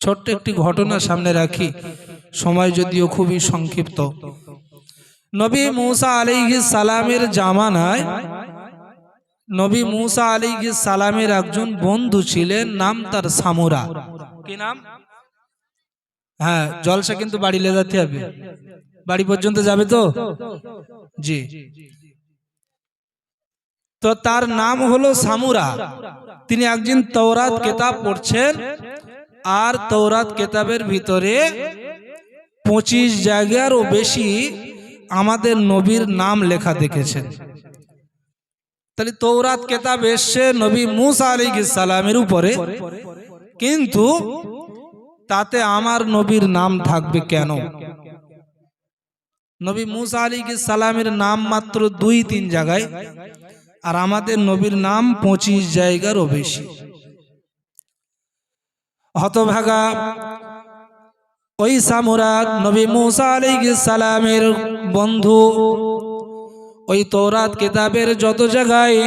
ছোট্ট একটি ঘটনা সামনে রাখি। সময় যদিও খুবই সংক্ষিপ্ত। নবী মুসা আলিহি সালামের জামানায় নবী মুসা আলিহি সালামের একজন বন্ধু ছিলেন, নাম তার সামুরা। কি নাম? হ্যাঁ জলসা কিন্তু বাড়ি লে যেতে হবে। বাড়ি পর্যন্ত যাবে তো? জি। তো তার নাম হলো সামুরা। তিনি একদিন তৌরাত কেতাব পড়ছেন আর তৌরাত কেতাবের ভিতরে পঁচিশ জায়গারও বেশি আমাদের নবীর নাম লেখা দেখেছেন। তাহলে তৌরাত কেতাব এসছে নবী মুসা আলী সালামের উপরে, কিন্তু তাতে আমার নবীর নাম থাকবে কেন? নবী মুসা আলী সালামের নাম মাত্র দুই তিন জায়গায়, আর আমাদের নবীর নাম পঁচিশ জায়গারও বেশি। হতভাগা। ওই সামুরাদ নবী মুসা আলী সালামের বন্ধু। ওই তৌরাত কিতাবের যত জায়গায়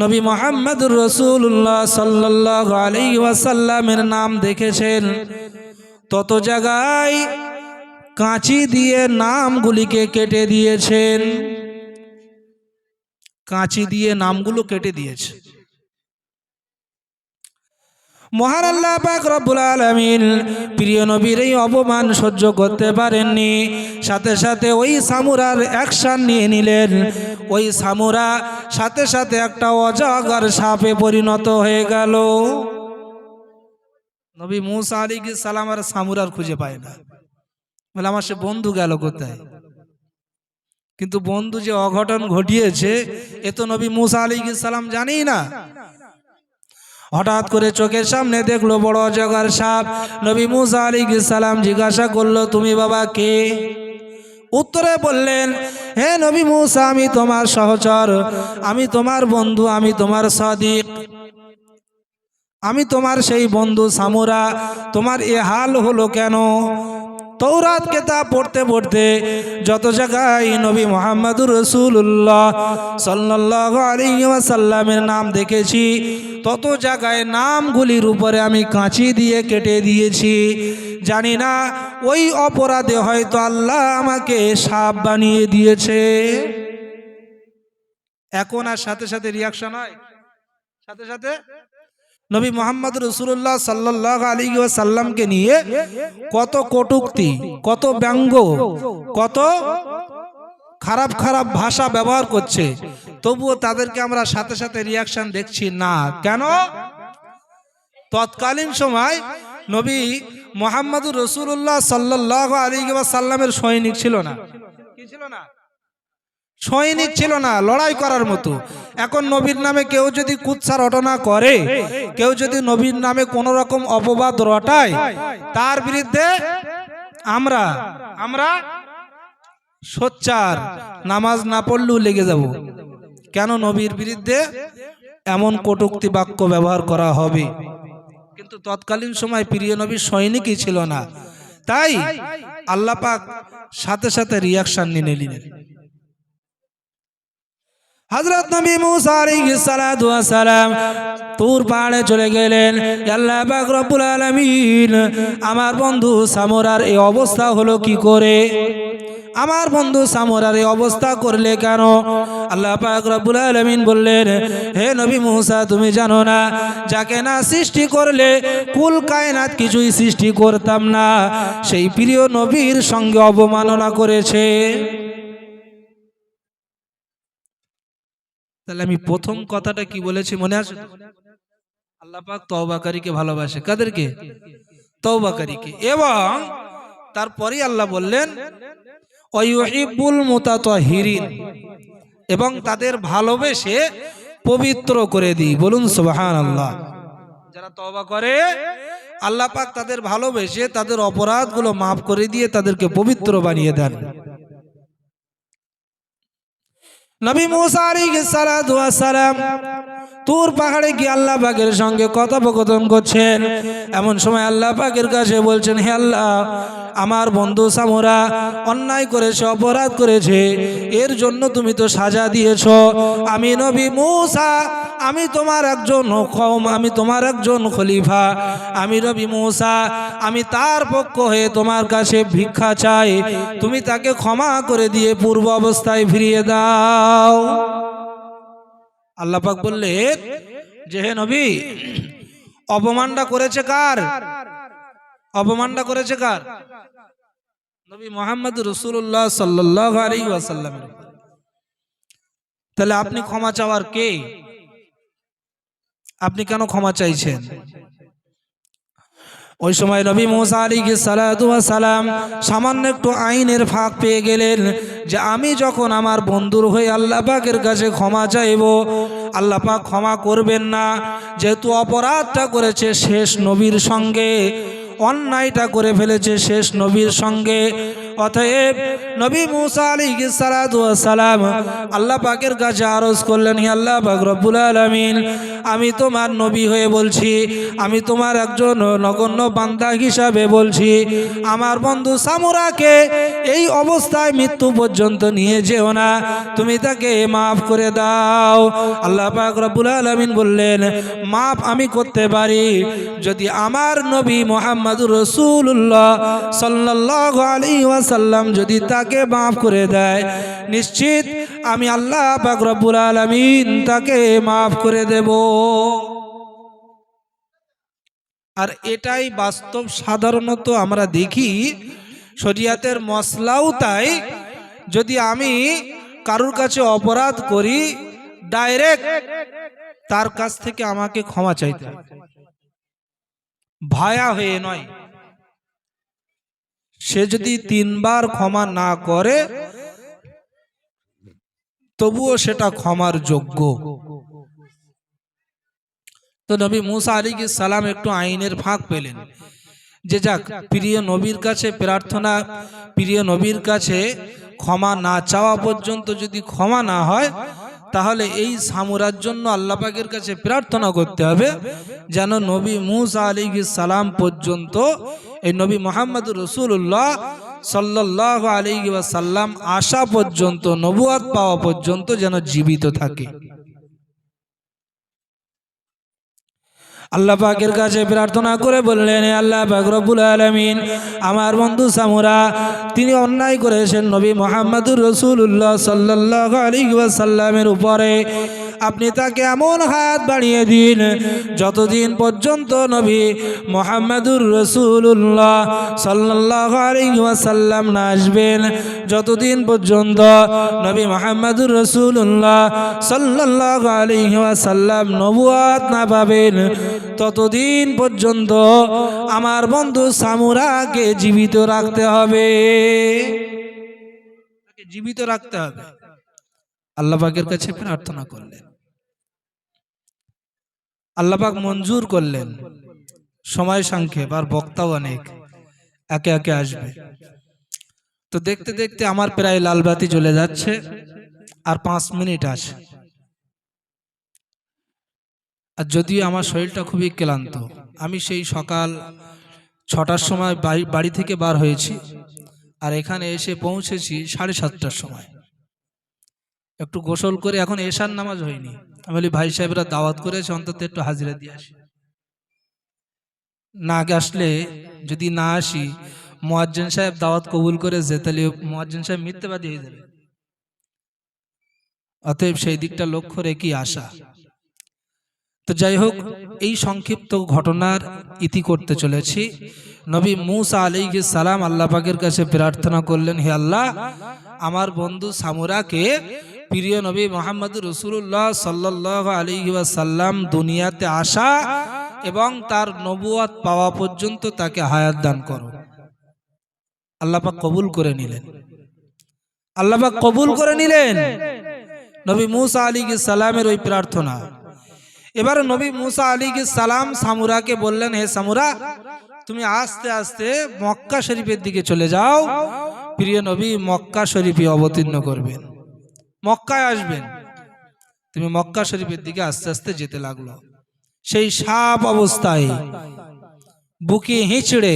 নবী মোহাম্মদুর রসুল্লাহ সাল্লাহ আলী ওয়াসাল্লামের নাম দেখেছেন, তত জায়গায় কাঁচি দিয়ে নামগুলিকে কেটে দিয়েছেন। কাঁচি দিয়ে নামগুলো কেটে দিয়েছে। মহান আল্লাহ পাক রব্বুল আলামিন প্রিয় নবীর এই অপমান সহ্য করতে পারেননি। সাথে সাথে ওই সামুরার অ্যাকশন নিয়ে নিলেন। ওই সামুরা সাথে সাথে একটা অজগর সাপে পরিণত হয়ে গেল। নবী মুসা আলী সালাম আর সামুরার খুঁজে পায় না। বলে, আমার সে বন্ধু গেল কোথায়? কিন্তু বন্ধু যে অঘটন ঘটিয়েছে, এ তো নবী মুসা আলী সালাম জানি না। হঠাৎ করে চোখের সামনে দেখল বড় জগার সাপ। নবী মুসা আলী সালাম জিজ্ঞাসা করল, তুমি বাবা কে? উত্তরে বললেন, হে নবী মুসা, আমি তোমার সহচর, আমি তোমার বন্ধু, আমি তোমার সদিক। আমি তোমার সেই বন্ধু সামুরা। তোমার এ হাল হলো কেন? তৌরাত কেতাব পড়তে পড়তে যত জায়গায় নবী মোহাম্মদুর রসুল্লাহ সাল্লাহ আলিয়াসাল্লামের নাম দেখেছি, তত জায়গায় নামগুলির উপরে আমি কাঁচি দিয়ে কেটে দিয়েছি। জানি না, ওই অপরাধে হয়তো আল্লাহ আমাকে সাপ বানিয়ে দিয়েছে। এখন আর সাথে সাথে রিয়াকশন হয়? সাথে সাথে? নবী মোহাম্মদ রসুল্লাহ সাল্লাহ আলী সাল্লামকে নিয়ে কত কটুক্তি, কত ব্যঙ্গ, কত খারাপ খারাপ ভাষা ব্যবহার করছে। তবুও তাদেরকে আমরা সাথে সাথে রিয়াকশন দেখছি, না, কেন? তৎকালীন সময় নবী মোহাম্মদুর রসুল্লাহ সাল্লাহ আলী সাল্লামের সৈনিক ছিল না। কি ছিল না? সৈনিক ছিল না, লড়াই করার মতো। এখন নবীর নামে কেউ যদি কুৎসা রটনা করে, কেউ যদি নবীর নামে কোন রকম অপবাদ রটায়, তার বিরুদ্ধে আমরা আমরা সোচ্চার, নামাজ না পড়লেও লেগে যাব। কেন নবীর বিরুদ্ধে এমন কটুক্তি বাক্য ব্যবহার করা হবে? কিন্তু তৎকালীন সময় প্রিয় নবীর সৈনিকই ছিল না। তাই আল্লাপাক সাথে সাথে রিয়াকশন নিয়ে নিলেন। হজরত নবী মুসা আলাইহিস সালাতু ওয়াস সালাম তুর পাহাড়ে চলে গেলেন। আল্লাহ রব্বুল আলামিন আমার বন্ধু সামরার এই অবস্থা হলো কি করে? আমার বন্ধু সামরার এই অবস্থা করলে কেন? আল্লাহ পাক রব্বুল আলামিন বললেন, হে নবী মুসা, তুমি জানো না, যাকে না সৃষ্টি করলে কুল কায়নাত কিছুই সৃষ্টি করতাম না। সেই প্রিয় নবীর সঙ্গে অবমাননা করেছে। তাহলে আমি প্রথম কথাটা কি বলেছি মনে আছে? আল্লাহ পাক ভালোবাসে। কাদেরকে? তওবাকারীকে এবং তারপরেই আল্লাহ বললেন এবং তাদের ভালোবেসে পবিত্র করে দিই। বলুন, সুবহানাল্লাহ। যারা তওবা করে, আল্লাহ পাক তাদের ভালোবেসে তাদের অপরাধগুলো মাফ করে দিয়ে তাদেরকে পবিত্র বানিয়ে দেন। নবী মুসারি সালাম তোর পাহাড়ে কি আল্লাহ পাকের সঙ্গে কথোপকথন করছেন। এমন সময় আল্লাহ পাকের কাছে বলছেন, হে আল্লাহ, আমার বন্ধু সামোরা অন্যায় করেছে, অপরাধ করেছে, এর জন্য তুমি তো সাজা দিয়েছ। আমি নবী মুসা আমি তোমার একজন কম আমি তোমার একজন খলিফা, আমি রবি মূসা, আমি তার পক্ষ হয়ে তোমার কাছে ভিক্ষা চাই। তুমি তাকে ক্ষমা করে দিয়ে পূর্ব অবস্থায় ফিরিয়ে দাও। আল্লাহ পাক বললেন যে হে নবী, অপমানটা করেছে কার? অপমানটা করেছে কার? নবী মোহাম্মদ রসুল্লাহ সাল্লাহ আলী ওয়াসাল্লামের উপর। তাহলে আপনি ক্ষমা চাওয়ার কে? আপনি কেন ক্ষমা চাইছেন? ওই সময় নবী মোসা আলী সালাম সামান্য একটু আইনের ফাঁক পেয়ে গেলেন যে আমি যখন আমার বন্ধুর হয়ে আল্লাহ পাকের কাছে ক্ষমা চাইব, আল্লাহ পাক ক্ষমা করবেন না। যেহেতু অপরাধটা করেছে শেষ নবীর সঙ্গে, অন্যায়টা করে ফেলেছে শেষ নবীর সঙ্গে অতএব নবী মুসা আলী সালাম আল্লাহ পাকের কাছে আরজ করলেন, হে আল্লাহ পাক রব্বুল আলমিন, আমি তোমার নবী হয়ে বলছি, আমি তোমার একজন নগণ্য বান্দা হিসাবে বলছি, আমার বন্ধু সামুরাকে এই অবস্থায় মৃত্যু পর্যন্ত নিয়ে যেও না, তুমি তাকে মাফ করে দাও। আল্লাহ পাক রব্বুল আলমিন বললেন, মাফ আমি করতে পারি, যদি আমার নবী মোহাম্মদুর রসুল্লাহ সাল্লাহ আলী ওয়াসাল্লাম যদি তাকে মাফ করে দেয়, নিশ্চিত আমি আল্লাহ পাক রব্বুল আলমিন তাকে মাফ করে দেব। আর এটাই বাস্তব, সাধারণত আমরা দেখি, শরিয়াতের মশলাও তাই। যদি আমি কারুর কাছে অপরাধ করি, ডাইরেক্ট তার কাছ থেকে আমাকে ক্ষমা চাইতে ভায়া হয়ে নয়। সে যদি তিনবার ক্ষমা না করে, তবুও সেটা ক্ষমার যোগ্য। তো নবী মুসা আলী সালাম একটু আইনের ফাঁক পেলেন। যে যাক, প্রিয় নবীর কাছে প্রার্থনা, প্রিয় নবীর কাছে ক্ষমা না চাওয়া পর্যন্ত যদি ক্ষমা না হয় তাহলে এই সামুরার জন্য আল্লাপাকের কাছে প্রার্থনা করতে হবে যেন নবী মুসা আলী সালাম পর্যন্ত এই নবী মোহাম্মদ রসুল্লাহ সাল্লাহ আলী সাল্লাম আসা পর্যন্ত নবুয়াত পাওয়া পর্যন্ত যেন জীবিত থাকে। আল্লাহ পাকের কাছে প্রার্থনা করে বললেন আল্লাহ পাক রব্বুল আলামিন, আমার বন্ধু সামুরা, তিনি অন্যায় করেছেন নবী মোহাম্মদুর রসুল্লাহ সাল্লাহ আলী সাল্লামের উপরে। আপনি তাকে এমন হাত বাড়িয়ে দিন, যতদিন পর্যন্ত নবী মোহাম্মদুর রসুল্লাহ সাল্লাহ আলী সাল্লাম না আসবেন, যতদিন পর্যন্ত নবী মোহাম্মদুর রসুল্লাহ সাল্লাহ আলী সাল্লাম নবুয়াত না পাবেন, ততদিন পর্যন্ত আমার বন্ধু সামুরাকে জীবিত রাখতে হবে। জীবিত রাখতে হবে। আল্লাহ পাকের কাছে প্রার্থনা করলেন। আল্লাহ পাক মঞ্জুর করলেন। সময় সংক্ষেপ, আর বক্তাও অনেক। একে একে আসবে। তো দেখতে দেখতে আমার প্রায় লালবাতি চলে যাচ্ছে, আর পাঁচ মিনিট আছে। আর যদিও আমার শরীরটা খুবই ক্লান্ত, আমি সেই সকাল ছটার সময় বাড়ি থেকে বার হয়েছি, আর এখানে এসে পৌঁছেছি সাড়ে সাতটার সময়। একটু গোসল করে এখন এশার নামাজ হয়নি। আমি বলি, ভাই সাহেবরা দাওয়াত করেছে, অন্তত একটু হাজিরা দিয়ে আসি। না আসলে যদি না আসি, মোয়াজ্জেন সাহেব দাওয়াত কবুল করেছে তাহলে মোয়াজ্জেন সাহেব মিথ্যেবাদী হয়ে যাবে। অতএব সেই দিকটা লক্ষ্য রেখেই আসা। তো যাই হোক, এই সংক্ষিপ্ত ঘটনার ইতি করতে চলেছি। নবী মুসা আলী সালাম আল্লাহ পাকের কাছে প্রার্থনা করলেন, হে আল্লাহ, আমার বন্ধু সামুরাকে প্রিয় নবী মোহাম্মদ রসুল্লাহ সাল্লাহ আলী সাল্লাম দুনিয়াতে আসা এবং তার নবুয়াত পাওয়া পর্যন্ত তাকে হায়াত দান করো। আল্লাহ পাক কবুল করে নিলেন। আল্লাহ পাক কবুল করে নিলেন। নবী মুসা আলী সালামের ওই প্রার্থনা। এবার নবী মুসা আলী সালাম সামুরাকে বললেন, হে সামুরা, তুমি আস্তে আস্তে মক্কা শরীফের দিকে চলে যাও। প্রিয় নবী, মক্কা শরীফে অবতীর্ণ করবেন। মক্কায় আসবেন। তুমি মক্কা শরীফের দিকে আস্তে আস্তে যেতে লাগল। সেই সাপ অবস্থায় বুকে হিঁচড়ে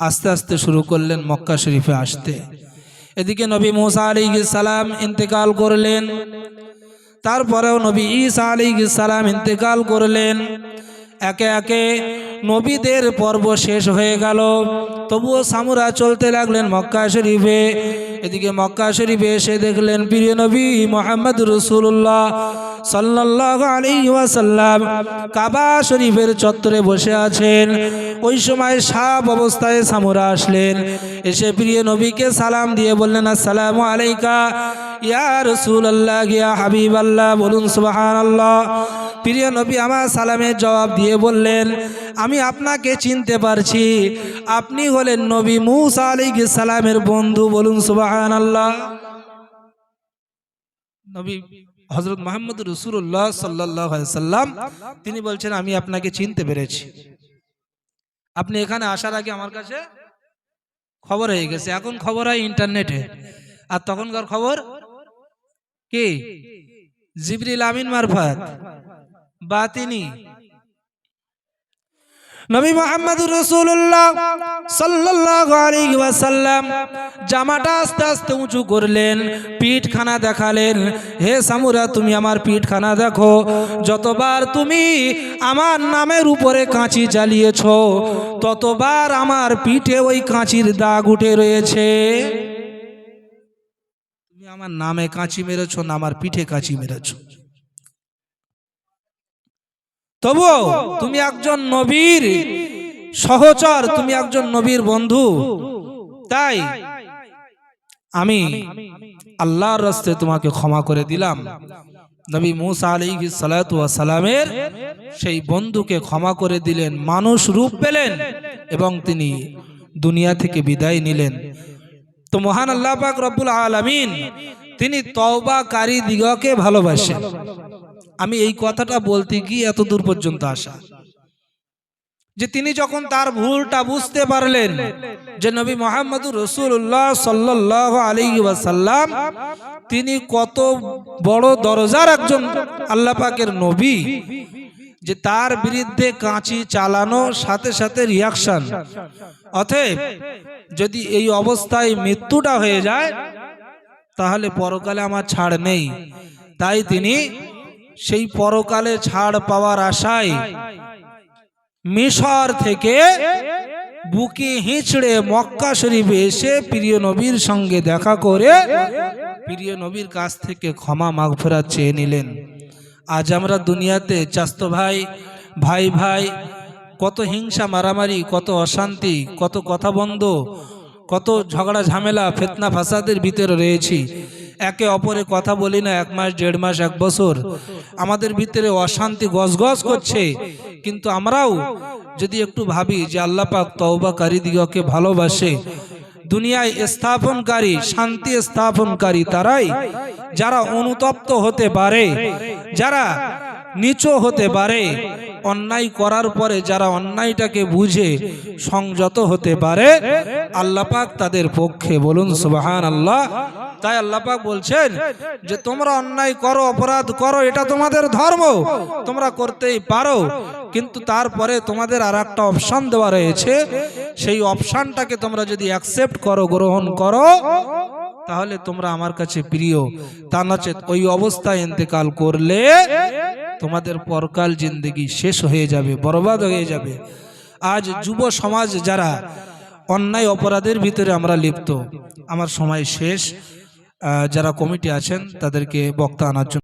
আস্তে আস্তে শুরু করলেন মক্কা শরীফে আসতে। এদিকে নবী মুসা আলী সালাম ইন্তেকাল করলেন। তারপরেও নবী ঈসা আলী সালাম ইন্তেকাল করলেন। একে একে নবীদের পর্ব শেষ হয়ে গেল। তবুও সামুরা চলতে লাগলেন মক্কা শরীফে। এদিকে মক্কা শরীফে এসে দেখলেন প্রিয় নবী মোহাম্মদ রসুল্লাহ ওয়াসাল্লাম কাবা শরীফের চত্বরে বসে আছেন। ওই সময় সাপ অবস্থায় সামুরা আসলেন। এসে প্রিয় নবীকে সালাম দিয়ে বললেন, আসসালামু আলাইকা, ইয়া ইয়া হাবিব আল্লাহ বলুন সুবাহান আল্লাহ প্রিয় নবী আমার সালামের জবাব দিয়ে বললেন, আমি আপনাকে চিনতে পারছি। আপনি হলেন নবী মুসা আলী সালামের বন্ধু। বলুন সুবাহান আল্লাহ নবী হজরত মোহাম্মদ রসুল্লাহ সাল্লাহ সাল্লাম, তিনি বলছেন, আমি আপনাকে চিনতে পেরেছি। আপনি এখানে আসার আগে আমার কাছে খবর হয়ে গেছে। এখন খবর হয় ইন্টারনেটে। আর তখনকার খবর কি? জিবরিল আমিন মারফত। বাতিনি। নবী মোহাম্মদ রসুল্লাহ সাল্লাল্লাহু আলাইহি ওয়াসাল্লাম জামাটা আস্তে আস্তে উঁচু করলেন, পিঠখানা দেখালেন, হে সামুরা, তুমি আমার পিঠখানা দেখো, যতবার তুমি আমার নামের উপরে কাঁচি চালিয়েছ ততবার আমার পিঠে ওই কাঁচির দাগ উঠে রয়েছে। তুমি আমার নামে কাঁচি মেরেছ না, আমার পিঠে কাঁচি মেরেছ। তবুও তুমি একজন নবীর সহচর তুমি একজন নবীর বন্ধু। তাই আমি আল্লাহর রাস্তে তোমাকে ক্ষমা করে দিলাম। নবী মুসা আলী সালামের সেই বন্ধুকে ক্ষমা করে দিলেন মানুষ রূপ পেলেন এবং তিনি দুনিয়া থেকে বিদায় নিলেন। তো মহান আল্লাহ পাক রব্বুল আলমিন তিনি তওবাকারী দিগকে ভালোবাসেন। আমি এই কথাটা বলতে গিয়ে এত দূর পর্যন্ত আসা। যে তিনি যখন তার ভুলটা বুঝতে পারলেন, যে নবী মোহাম্মদ রসুল্লাহ সাল্লাহ আলী ওয়াসাল্লাম, তিনি কত বড় দরজার একজন আল্লাহ পাকের নবী, যে তার বিরুদ্ধে কাঁচি চালানো সাথে সাথে রিয়াকশন অতএব যদি এই অবস্থায় মৃত্যুটা হয়ে যায়, তাহলে পরকালে আমার ছাড় নেই। তাই তিনি সেই পরকালে ছাড় পাওয়ার আশায় মিশর থেকে বুকে হিঁচড়ে মক্কা শরীফে এসে প্রিয় নবীর সঙ্গে দেখা করে প্রিয় নবীর কাছ থেকে ক্ষমা মাগফেরা চেয়ে নিলেন। আজ আমরা দুনিয়াতে চাস্ত ভাই ভাই ভাই, কত হিংসা মারামারি, কত অশান্তি, কত কথা বন্ধ, কত ঝগড়া ঝামেলা, ফেতনা ফাসাদের ভিতরে রয়েছি। একে অপরে কথা বলি না, এক মাস, দেড় মাস, এক বছর। আমাদের ভিতরে অশান্তি গজগজ করছে। কিন্তু আমরাও যদি একটু ভাবি যে আল্লাহ পাক তওবাকারী দিগকে ভালোবাসে, দুনিয়ায় স্থাপনকারী, শান্তি স্থাপনকারী তারাই যারা অনুতপ্ত হতে পারে, যারা নিচু হতে পারে অন্যায় করার পরে যারা অন্যায়টাকে বুঝে সংযত হতে পারে আল্লাপাক তাদের পক্ষে। বলুন সুবাহান আল্লাহ তাই আল্লাপাক বলছেন যে, তোমরা অন্যায় করো, অপরাধ করো, এটা তোমাদের ধর্ম। তোমরা করতেই পারো। কিন্তু তারপরে তোমাদের আর একটা অপশান দেওয়া রয়েছে। সেই অপশানটাকে তোমরা যদি অ্যাকসেপ্ট করো, গ্রহণ করো তাহলে তোমরা আমার কাছে প্রিয়। তা নচেত ওই অবস্থায় ইন্তেকাল করলে তোমাদের পরকাল জিন্দগি শেষ হয়ে যাবে, বরবাদ হয়ে যাবে। আজ যুব সমাজ যারা অন্যায় অপরাধের ভিতরে আমরা লিপ্ত, আমার সময় শেষ। যারা কমিটি আছেন, তাদেরকে বক্তা আনার জন্য